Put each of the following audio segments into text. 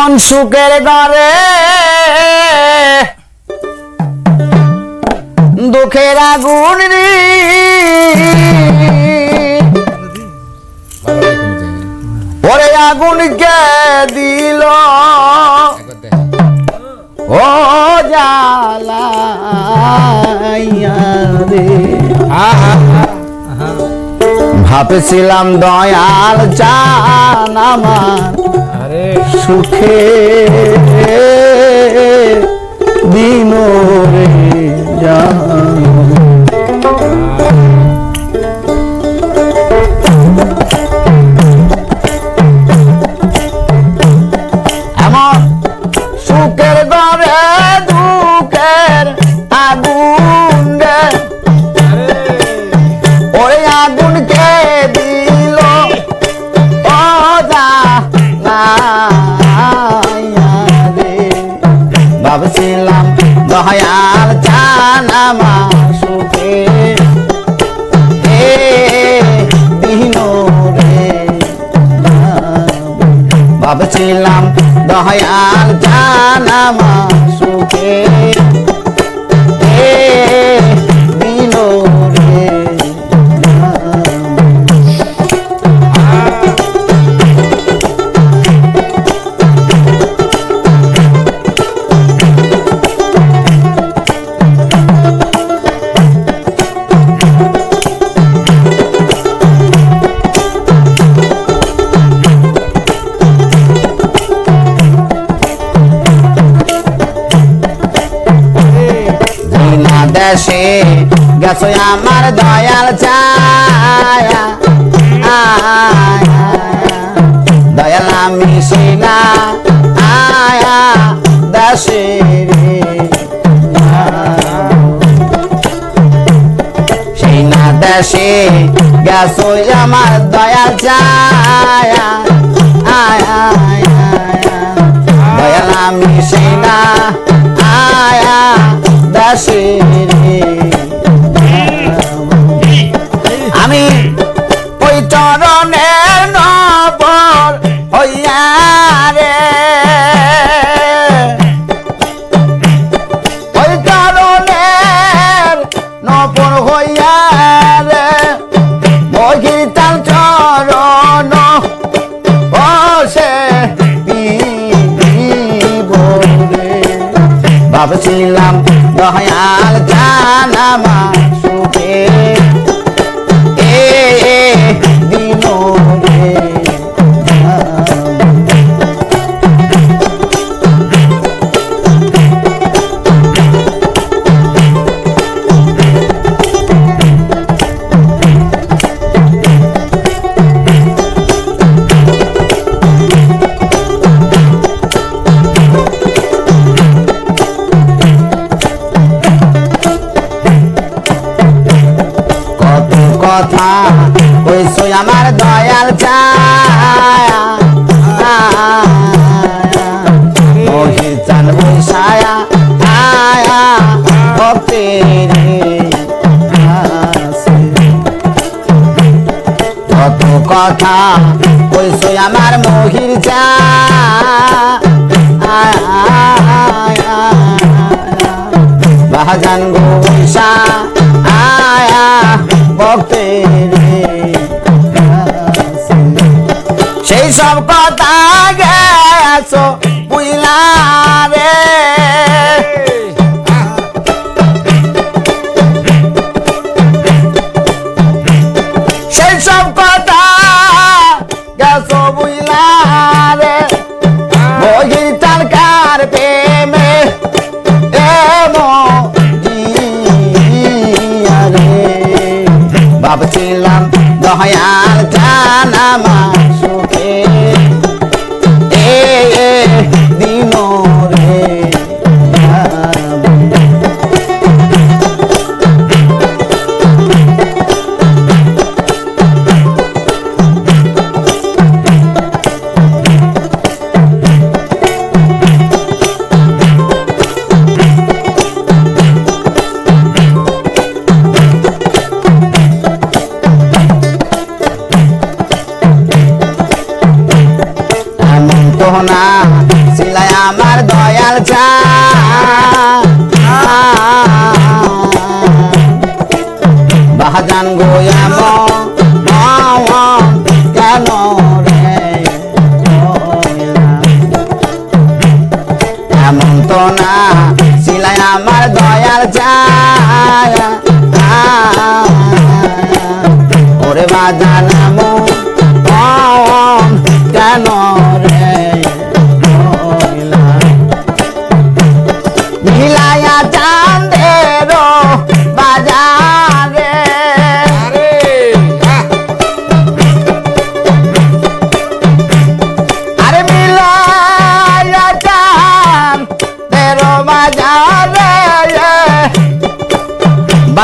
এমন সুখের ঘরে দুঃখের আগুন ওরে আগুন কে দিল? ও ভাবছিলাম দয়াল চান আমার। সুখে দিন রে জান। ভাবছিলাম দয়াল আমার সুখে। ভাবছিলাম দয়াল আমার সুখে। গেছো আমার দয়াল ছায়া। দয়াল আমি সেনা আয়া দেশে রে সেই না দেশে গেছো আমার দয়াল ছায়া। আয়া দয়াল আমি সেনা আয়া দাসে ওই চরণের নবর হইয়া রে। ওই চরণের নবর হইয়া রে। মহিতাল চরণ বসে ভাবছিলাম দয়াল জান আমার দয়াল ছায়া বৈশায়া আয়া। কত কথা কইছো আমার মহির চা আয়া ভক্তের সেই সব কথা গেছো বুঝলা রে। ভাবছিলাম দয়াল জান আমার সুখে সোনা সিলাই আমার দয়াল চা। বাহাজান গোয়াম কেন রে? তো না সিলাই আমার দয়াল চা। ওরে বাজান কেন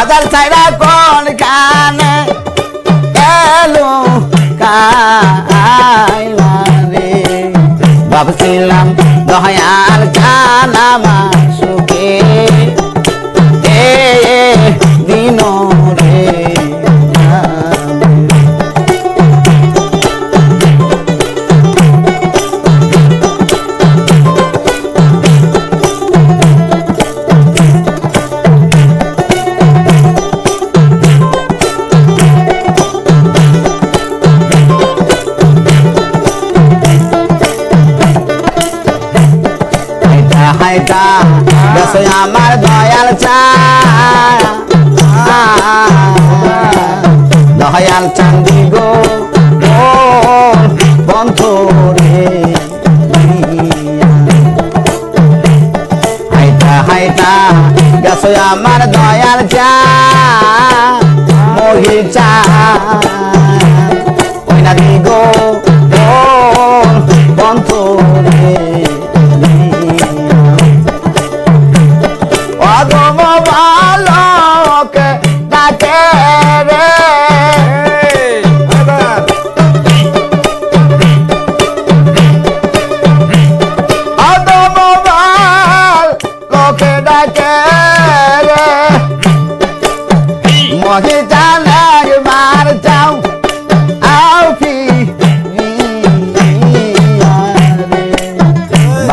বাজার ছাইরা কোন কানে এলো কাইলা রে ভাবছিলাম দহয়ার জানামা হাইটা গেছে আমার দয়াল চা দয়াল চান্দি গো বন্ধু রে হাইটা হাইটা গেছে আমার দয়াল চা মহি চা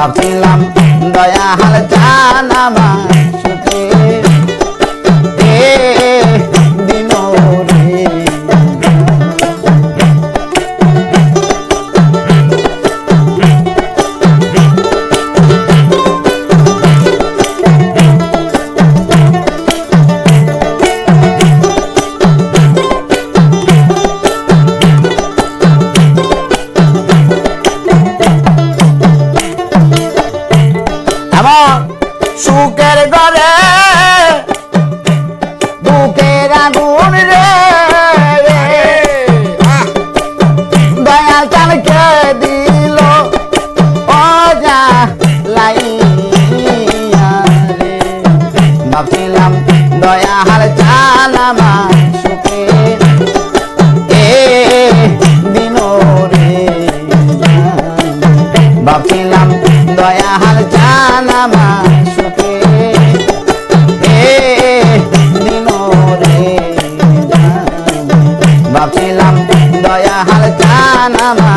ভাবছিলাম দয়া হাল জানামা সুখের বুকের আগুন রে। দয়াল চালকে দিল? অজা লাইয়া রে। ভাবছিলাম দয়া হাল চালামা সুখে। এ দিন রে। ভাবছিলাম দয়া হাল জানামা সুখে ভাবছিলাম দয়া হালকা জানামা